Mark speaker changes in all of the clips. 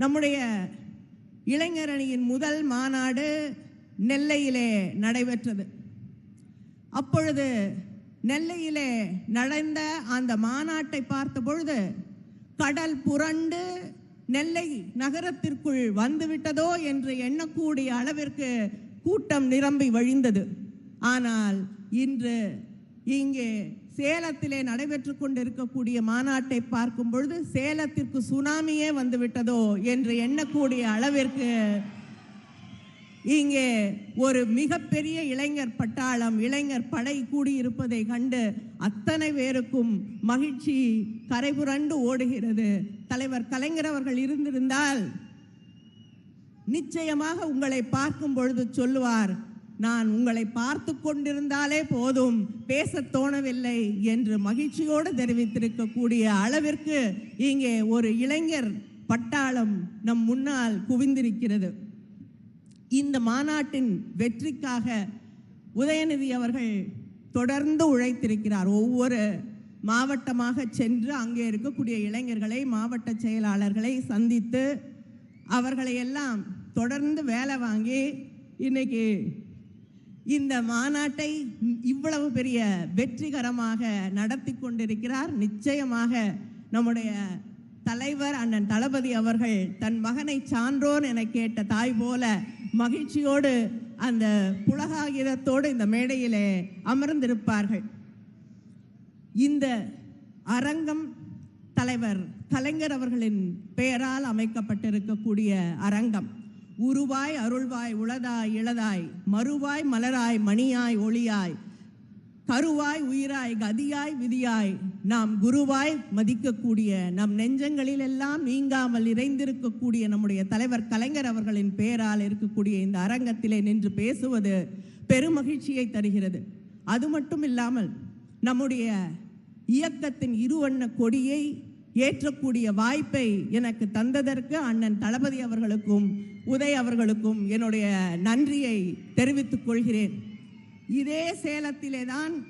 Speaker 1: நம்முடைய இளைஞரணியின் முதல் மாநாடு நெல்லையிலே நடைபெற்றது. அப்பொழுது நெல்லையிலே நடந்த அந்த மாநாட்டை பார்த்த பொழுது கடல் புரண்டு நெல்லை நகரத்திற்குள் வந்துவிட்டதோ என்று எண்ணக்கூடிய அளவிற்கு கூட்டம் நிரம்பி வழிந்தது. ஆனால் இன்று இங்கே சேலத்திலே நடைபெற்று கொண்டிருக்கக்கூடிய மாநாட்டை பார்க்கும் பொழுது சேலத்திற்கு சுனாமியே வந்துவிட்டதோ என்று எண்ணக்கூடிய அளவிற்கு இங்கே ஒரு மிகப்பெரிய இளைஞர் பட்டாளம் இளைஞர் படை கூடியிருப்பதை கண்டு அத்தனை பேருக்கும் மகிழ்ச்சி கரைபுரண்டு ஓடுகிறது. தலைவர் கலைஞர் அவர்கள் இருந்திருந்தால் நிச்சயமாக உங்களை பார்க்கும் பொழுது சொல்லுவார் நான் உங்களை பார்த்து கொண்டிருந்தாலே போதும். பேசத் தோணவில்லை என்று மகிழ்ச்சியோடு தெரிவித்திருக்கக்கூடிய அளவிற்கு இங்கே ஒரு இளைஞர் பட்டாளம் நம் முன்னால் குவிந்திருக்கிறது. இந்த மாநாட்டின் வெற்றிக்காக உதயநிதி அவர்கள் தொடர்ந்து உழைத்திருக்கிறார். ஒவ்வொரு மாவட்டமாக சென்று அங்கே இருக்கக்கூடிய இளைஞர்களை மாவட்ட செயலாளர்களை சந்தித்து அவர்களை எல்லாம் தொடர்ந்து வேலை வாங்கி இன்னைக்கு இந்த மாநாட்டை இவ்வளவு பெரிய வெற்றிகரமாக நடத்தி கொண்டிருக்கிறார். நிச்சயமாக நம்முடைய தலைவர் அண்ணன் தளபதி அவர்கள் தன் மகனை சான்றோன் என கேட்ட தாய் போல மகிழ்ச்சியோடு அந்த புலகாகிதத்தோடு இந்த மேடையிலே அமர்ந்திருப்பார்கள். இந்த அரங்கம் தலைவர் கலைஞர் அவர்களின் பெயரால் அமைக்கப்பட்டிருக்கக்கூடிய அரங்கம். உருவாய் அருள்வாய் உளதாய் இளதாய் மறுவாய் மலராய் மணியாய் ஒளியாய் கருவாய் உயிராய் கதியாய் விதியாய் நாம் குருவாய் மதிக்கக்கூடிய நம் நெஞ்சங்களில் எல்லாம் நீங்காமல் நிறைந்திருக்கக்கூடிய நம்முடைய தலைவர் கலைஞர் அவர்களின் பெயரால் இருக்கக்கூடிய இந்த அரங்கத்திலே நின்று பேசுவது பெருமகிழ்ச்சியை தருகிறது. அது மட்டும் இல்லாமல் நம்முடைய இயக்கத்தின் இருவண்ண கொடியை ஏற்றக்கூடிய வாய்ப்பை எனக்கு தந்ததற்கு அண்ணன் தளபதி அவர்களுக்கும் உதய் அவர்களுக்கும் என்னுடைய நன்றியை தெரிவித்துக் கொள்கிறேன். இதே சேலத்திலே தான்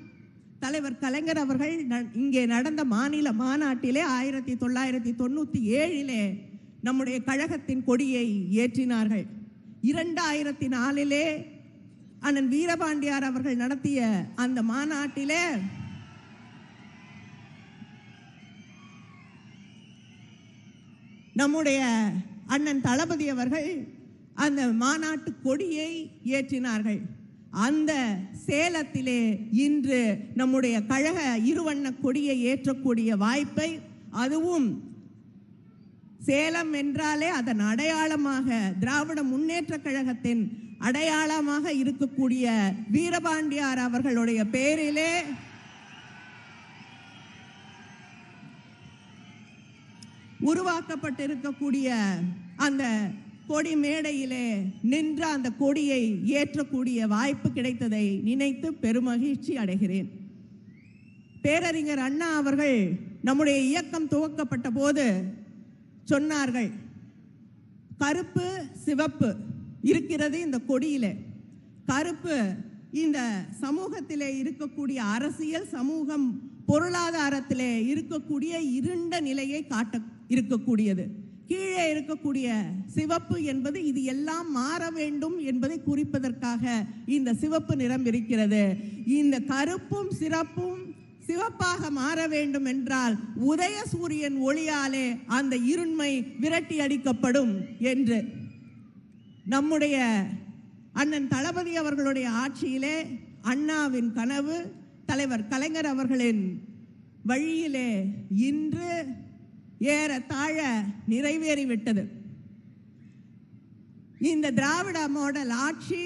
Speaker 1: தலைவர் கலைஞர் அவர்கள் ந- இங்கே நடந்த மாநில மாநாட்டிலே ஆயிரத்தி தொள்ளாயிரத்தி தொண்ணூற்றி ஏழிலே நம்முடைய கழகத்தின் கொடியை ஏற்றினார்கள். இரண்டாயிரத்தி நாலிலே அண்ணன் வீரபாண்டியார் அவர்கள் நடத்திய அந்த மாநாட்டிலே நம்முடைய அண்ணன் தளபதி அவர்கள் அந்த மாநாட்டு கொடியை ஏற்றினார்கள். அந்த சேலத்திலே இன்று நம்முடைய கழக இருவண்ண கொடியை ஏற்றக்கூடிய வாய்ப்பை அதுவும் சேலம் என்றாலே அதன் அடையாளமாக திராவிட முன்னேற்ற கழகத்தின் அடையாளமாக இருக்கக்கூடிய வீரபாண்டியார் அவர்களுடைய பேரிலே உருவாக்கப்பட்டிருக்கக்கூடிய அந்த கொடி மேடையிலே நின்ற அந்த கொடியை ஏற்றக்கூடிய வாய்ப்பு கிடைத்ததை நினைத்து பெருமகிழ்ச்சி அடைகிறேன். பேரறிஞர் அண்ணா அவர்கள் நம்முடைய இயக்கம் துவக்கப்பட்ட போது சொன்னார்கள் கருப்பு சிவப்பு இருக்கிறது இந்த கொடியிலே. கருப்பு இந்த சமூகத்திலே இருக்கக்கூடிய அரசியல் சமூகம் பொருளாதாரத்திலே இருக்கக்கூடிய இருண்ட நிலையை காட்ட இருக்கக்கூடியது. கீழே இருக்கக்கூடிய சிவப்பு என்பது இது எல்லாம் மாற வேண்டும் என்பதை குறிப்பதற்காக இந்த சிவப்பு நிறம் இருக்கிறது. இந்த கருப்பும் சிறப்பும் சிவப்பாக மாற வேண்டும் என்றால் உதய சூரியன் ஒளியாலே அந்த இருண்மை விரட்டி அடிக்கப்படும் என்று நம்முடைய அண்ணன் தளபதி அவர்களுடைய ஆட்சியிலே அண்ணாவின் கனவு தலைவர் கலைஞர் அவர்களின் வழியிலே இன்று ஏறத்தாழ நிறைவேறிவிட்டது இந்த திராவிட மாடல் ஆட்சி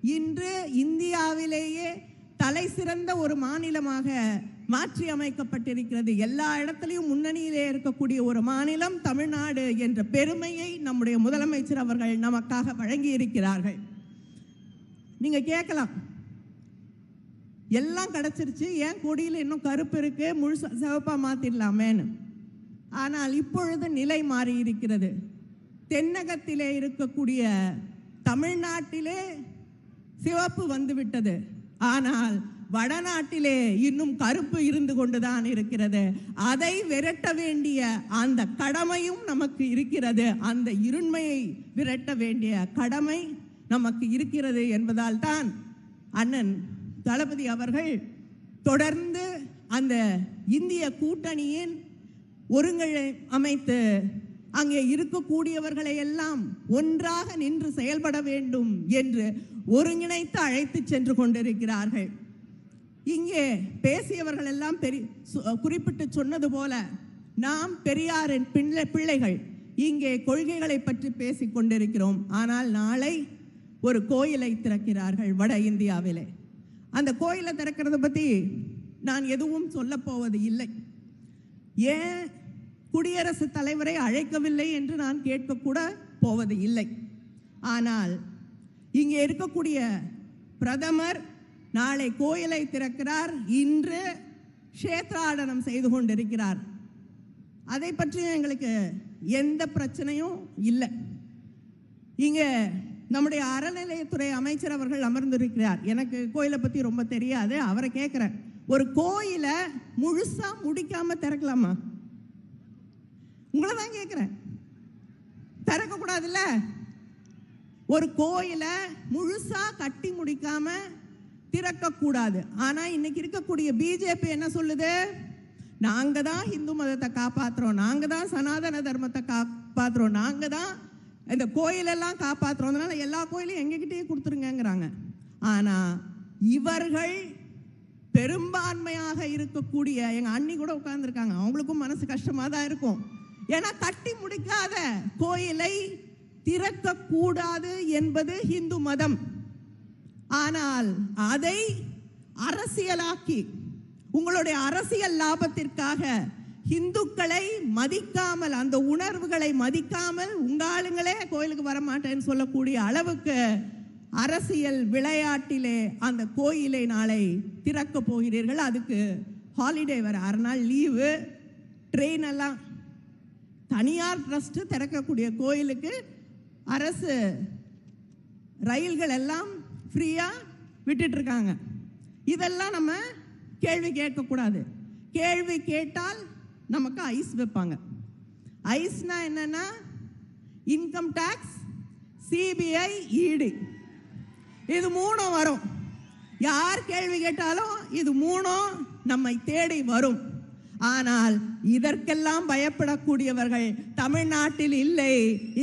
Speaker 1: இன்று இந்தியாவிலேயே தலை சிறந்த ஒரு மாநிலமாக மாற்றி அமைக்கப்பட்டிருக்கிறது. எல்லா இடத்துலையும் முன்னணியிலே இருக்கக்கூடிய ஒரு மாநிலம் தமிழ்நாடு என்ற பெருமையை நம்முடைய முதலமைச்சர் அவர்கள் நமக்காக வழங்கி இருக்கிறார்கள் நீங்க கேட்கலாம். எல்லாம் கிடைச்சிருச்சு. ஏன் கொடியில் இன்னும் கருப்பு இருக்கு? முழுசா சிவப்பா மாத்திடலாமேன்னு ஆனால் இப்பொழுது நிலை மாறி இருக்கிறது தென்னகத்திலே இருக்கக்கூடிய தமிழ்நாட்டிலே சிவப்பு வந்துவிட்டது. ஆனால் வடநாட்டிலே இன்னும் கருப்பு இருந்து கொண்டுதான் இருக்கிறது. அதை விரட்ட வேண்டிய அந்த கடமையும் நமக்கு இருக்கிறது. அந்த இருண்மையை விரட்ட வேண்டிய கடமை நமக்கு இருக்கிறது என்பதால் தான் அண்ணன் தளபதி அவர்கள் தொடர்ந்து அந்த இந்திய கூட்டணியின் ஒருங்கை அமைத்து அங்கே இருக்கக்கூடியவர்களை எல்லாம் ஒன்றாக நின்று செயல்பட வேண்டும் என்று ஒருங்கிணைத்து அழைத்து சென்று கொண்டிருக்கிறார்கள். இங்கே பேசியவர்கள் எல்லாம் பெரி சு- குறிப்பிட்டு சொன்னது போல நாம் பெரியாரின் பிள்ளை பிள்ளைகள் இங்கே கொள்கைகளை பற்றி பேசிக் கொண்டிருக்கிறோம். ஆனால் நாளை ஒரு கோயிலை திறக்கிறார்கள் வட இந்தியாவிலே. அந்த கோயிலை திறக்கிறத பற்றி நான் எதுவும் சொல்லப்போவது இல்லை. ஏன் குடியரசுத் தலைவரை அழைக்கவில்லை என்று நான் கேட்கக்கூட போவது இல்லை. ஆனால் இங்கே இருக்கக்கூடிய பிரதமர் நாளை கோயிலை திறக்கிறார். இன்று கஷேத்ராடனம் செய்து கொண்டிருக்கிறார். அதை பற்றி எங்களுக்கு எந்த பிரச்சனையும் இல்லை. இங்கே நம்முடைய அறநிலையத்துறை அமைச்சர் அவர்கள் அமர்ந்திருக்கிறார். எனக்கு கோயிலை பற்றி ரொம்ப தெரியாது. அவரை கேட்குறேன் ஒரு கோயிலை முழுசா முடிக்காம திறக்கலாமா? உங்களை தான் கேட்குறேன் திறக்க கூடாதுல்ல? ஒரு கோயிலை முழுசா கட்டி முடிக்காம திறக்க கூடாது. ஆனா இன்னைக்கு இருக்கக்கூடிய பிஜேபி என்ன சொல்லுது? நாங்க தான் ஹிந்து மதத்தை காப்பாத்துறோம். நாங்க தான் சனாதன தர்மத்தை காப்பாத்துறோம். நாங்க தான் இந்த கோயிலெல்லாம் காப்பாத்துறோம். அதனால எல்லா கோயிலையும் எங்ககிட்டயே கொடுத்துருங்கிறாங்க ஆனா இவர்கள் பெரும்பான்மையாக இருக்கக்கூடிய எங்க அண்ணி கூட உட்கார்ந்துருக்காங்க. அவங்களுக்கும் மனசு கஷ்டமா தான் இருக்கும். ஏன்னா கட்டி முடிக்காத கோயிலை திறக்க கூடாது என்பது இந்து மதம். ஆனால் அதை அரசியலாக்கி உங்களுடைய அரசியல் லாபத்திற்காக இந்துக்களை மதிக்காமல் அந்த உணர்வுகளை மதிக்காமல் உங்க ஆளுங்களே கோயிலுக்கு வர மாட்டேன்னு சொல்லக்கூடிய அளவுக்கு அரசியல் விளையாட்டிலே அந்த கோயிலை நாளை திறக்க போகிறீர்கள். அதுக்கு ஹாலிடே வர அரை நாள் லீவு ட்ரெயின் எல்லாம். தனியார் ட்ரஸ்ட்டு திறக்கக்கூடிய கோயிலுக்கு அரசு ரயில்கள் எல்லாம் ஃப்ரீயாக விட்டுட்ருக்காங்க இதெல்லாம் நம்ம கேள்வி கேட்கக்கூடாது. கேள்வி கேட்டால் நமக்கு ஐஸ் வைப்பாங்க. ஐஸ்னா என்னென்னா இன்கம் டேக்ஸ் சிபிஐ இடி இது மூணும் வரும். யார் கேள்வி கேட்டாலும் இது மூணும் நம்மை தேடி வரும். ஆனால் இதற்கெல்லாம் பயப்படக்கூடியவர்கள் தமிழ்நாட்டில் இல்லை.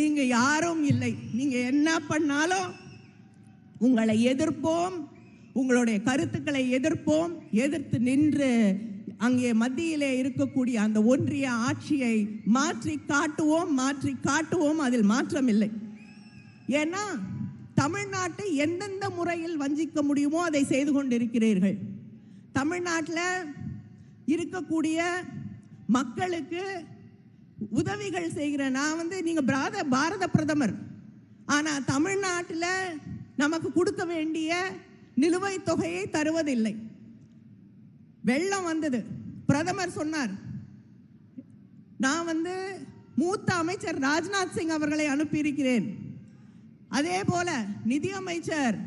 Speaker 1: இங்கு யாரும் இல்லை. நீங்க என்ன பண்ணாலும் உங்களை எதிர்ப்போம். உங்களுடைய கருத்துக்களை எதிர்ப்போம். எதிர்த்து நின்று அங்கே மத்தியிலே இருக்கக்கூடிய அந்த ஒன்றிய ஆட்சியை மாற்றி காட்டுவோம் மாற்றி காட்டுவோம். அதில் மாற்றம் இல்லை ஏன்னா தமிழ்நாட்டை எந்தெந்த முறையில் வஞ்சிக்க முடியுமோ அதை செய்து கொண்டிருக்கிறீர்கள். தமிழ்நாட்டில் இருக்கக்கூடிய மக்களுக்கு உதவிகள் செய்கிற நான் வந்து நீங்கள் பாரத பாரத பிரதமர். ஆனால் தமிழ்நாட்டில் நமக்கு கொடுக்க வேண்டிய நிலுவைத் தொகையை தருவதில்லை. வெள்ளம் வந்தது. பிரதமர் சொன்னார் நான் வந்து மூத்த அமைச்சர் ராஜ்நாத் சிங் அவர்களை அனுப்பியிருக்கிறேன். அதே போல நிதியமைச்சர்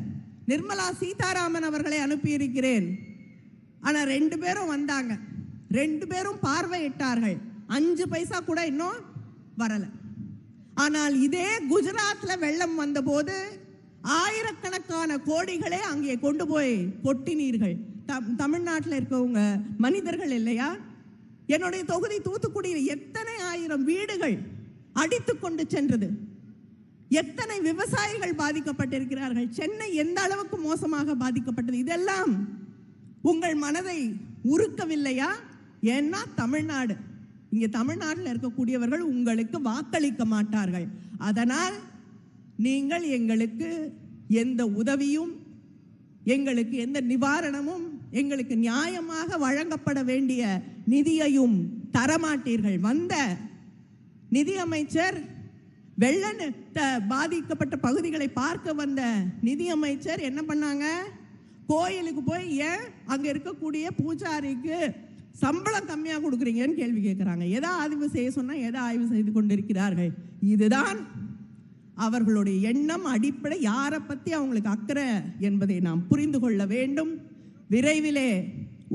Speaker 1: நிர்மலா சீதாராமன் அவர்களை அனுப்பியிருக்கிறேன். ஆனால் ரெண்டு பேரும் வந்தாங்க. ரெண்டு பேரும் பார்வையிட்டார்கள். அஞ்சு பைசா கூட இன்னும் வரல. ஆனால் இதே குஜராத்ல வெள்ளம் வந்தபோது ஆயிரக்கணக்கான கோடிகளே அங்கே கொண்டு போய் கொட்டினீர்கள். தம் தமிழ்நாட்டில் இருக்கவங்க மனிதர்கள் இல்லையா? என்னுடைய தொகுதி தூத்துக்குடியில் எத்தனை ஆயிரம் வீடுகள் அடித்து கொண்டு சென்றது? எத்தனை விவசாயிகள் பாதிக்கப்பட்டிருக்கிறார்கள்? சென்னை எந்த அளவுக்கு மோசமாக பாதிக்கப்பட்டது? இதெல்லாம் உங்கள் மனதை உருக்கவில்லையா? ஏன்னா தமிழ்நாடு இங்கே தமிழ்நாட்டில் இருக்கக்கூடியவர்கள் உங்களுக்கு வாக்களிக்க மாட்டார்கள். அதனால் நீங்கள் எங்களுக்கு எந்த உதவியும் எங்களுக்கு எந்த நிவாரணமும் எங்களுக்கு நியாயமாக வழங்கப்பட வேண்டிய நிதியையும் தரமாட்டீர்கள். வந்த நிதியமைச்சர் வெள்ள பாதிக்கப்பட்ட பகுதிகளை பார்க்க வந்த நிதியமைச்சர் என்ன பண்ணாங்க? கோயிலுக்கு போய் ஏன் அங்க இருக்கக்கூடிய பூஜாரிக்கு சம்பளம் கம்மியாக கொடுக்குறீங்கன்னு கேள்வி கேட்குறாங்க எதை ஆய்வு செய்ய சொன்னால் எதை ஆய்வு செய்து கொண்டிருக்கிறார்கள்? இதுதான் அவர்களுடைய எண்ணம் அடிப்படை யாரை பற்றி அவங்களுக்கு அக்கறை என்பதை நாம் புரிந்து கொள்ள வேண்டும். விரைவிலே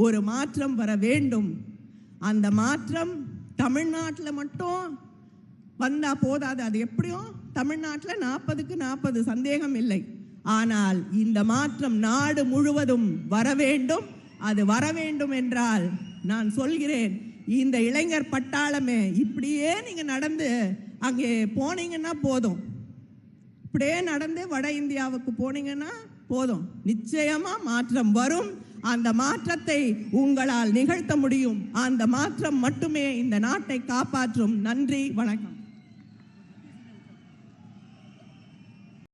Speaker 1: ஒரு மாற்றம் வர வேண்டும். அந்த மாற்றம் தமிழ்நாட்டில் மட்டும் வந்தா போதாது. அது எப்படியும் தமிழ்நாட்டில் நாற்பதுக்கு நாற்பது சந்தேகம் இல்லை. ஆனால் இந்த மாற்றம் நாடு முழுவதும் வர வேண்டும். அது வர வேண்டும் என்றால் நான் சொல்கிறேன் இந்த இளைஞர் பட்டாளமே இப்படியே நீங்க நடந்து அங்கே போனீங்கன்னா போதும். இப்படியே நடந்து வட இந்தியாவுக்கு போனீங்கன்னா போதும். நிச்சயமா மாற்றம் வரும். அந்த மாற்றத்தை உங்களால் நிகழ்த்த முடியும். அந்த மாற்றம் மட்டுமே இந்த நாட்டை காப்பாற்றும். நன்றி வணக்கம்.